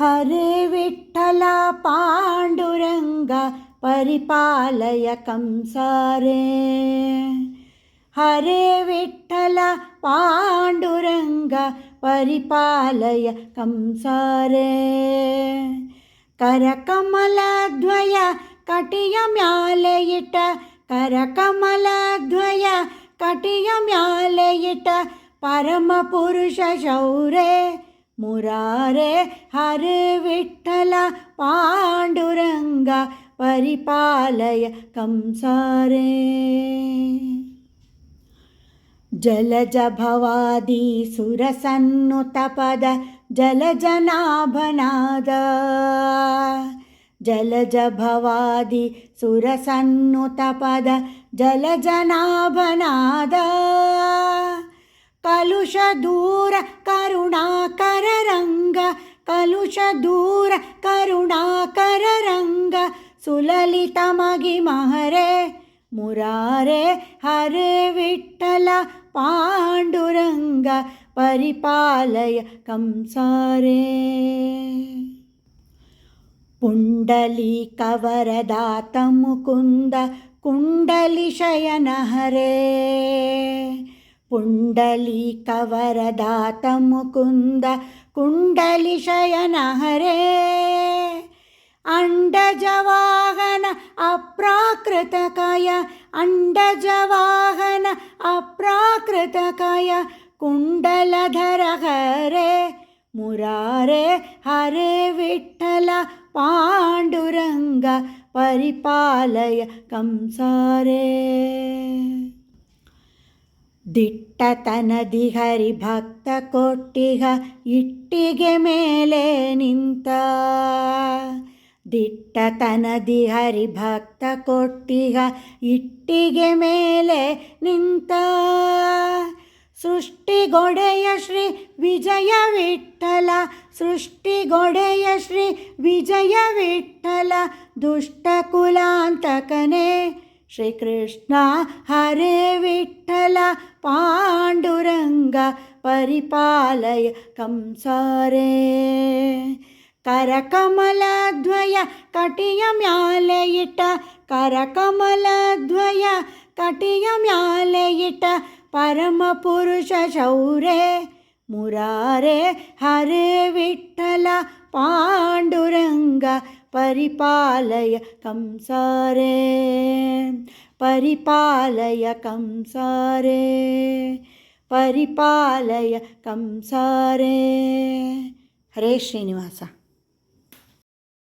హరే విఠల పాండురంగ పరిపాలయ కంసారే. హరే విఠల పాండురంగ పరిపాలయ కంసారే. కరకమలద్వయ కటియమ్యాలయిట కరకమలద్వయ కటియమ్యాలయిట పరమపురుష శౌరే. मुरारे हर विठल पांडुरंग परिपालय कंसारे जलजभवादी सुरसन्नुतपद जलजनाभनाद जलजभवादि सुरसन्नुतपद जलजनाभनाद क ಕರುಣಾಕರ ರಂಗ, ಕಲುಷ ದೂರ ಕರುಣಾಕರ ರಂಗ. ಸುಲಲಿತ ಮಗಿ ಮಹರೆ, ಮುರಾರೆ, ಹರೆ ವಿಠಲ ಪಾಂಡುರಂಗ, ಪರಿಪಾಲಯ ಕಂಸಾರೆ. ಪುಂಡಲಿ ಕವರದಾತ ಮುಕುಂದ, ಕುಂಡಲಿ ಶಯನ ಹರೇ पुण्डलीकवरदा तमुकुन्द कुण्डलिशयन हरे अण्डजवाहन अप्राकृतकय अण्डजवाहन अप्राकृतकय कुण्डलधर हरे मुरारे हरे विठ्ठल पाण्डुरङ्ग परिपालय कंसारे। ದಿಟ್ಟತನದಿ ಹರಿಭಕ್ತ ಕೊಟ್ಟಿಗ ಇಟ್ಟಿಗೆ ಮೇಲೆ ನಿಂತ. ದಿಟ್ಟತನದಿ ಹರಿಭಕ್ತ ಕೊಟ್ಟಿಗ ಇಟ್ಟಿಗೆ ಮೇಲೆ ನಿಂತ. ಸೃಷ್ಟಿಗೊಡೆಯ ಶ್ರೀ ವಿಜಯ ವಿಠಲ, ಸೃಷ್ಟಿಗೊಡೆಯ ಶ್ರೀ ವಿಜಯ ವಿಠಲ, ದುಷ್ಟ ಕುಲಾಂತಕನೇ ಶ್ರೀಕೃಷ್ಣ ಹರೇ ವಿಠಲ ಪಾಂಡುರಂಗ ಪರಿಪಾಲಯ ಕಂಸಾರೆ ಕರಕಮಲದ್ವಯ ಕಟಿಯ ಮ್ಯಾಲೆ ಇಟ್ಟ ಕರಕಮಲದ್ವಯ ಕಟಿಯ ಮ್ಯಾಲೆ ಇಟ್ಟ ಪರಮ ಪುರುಷ ಶೌರೇ ಮುರಾರೆ ಹರೇ ವಿಠಲ ಪಾಂಡುರಂಗ ಪರಿಪಾಲಯ ಕಂಸಾರೆ परिपालय कंसारे परिपालय कंसारे हरे श्रीनिवासा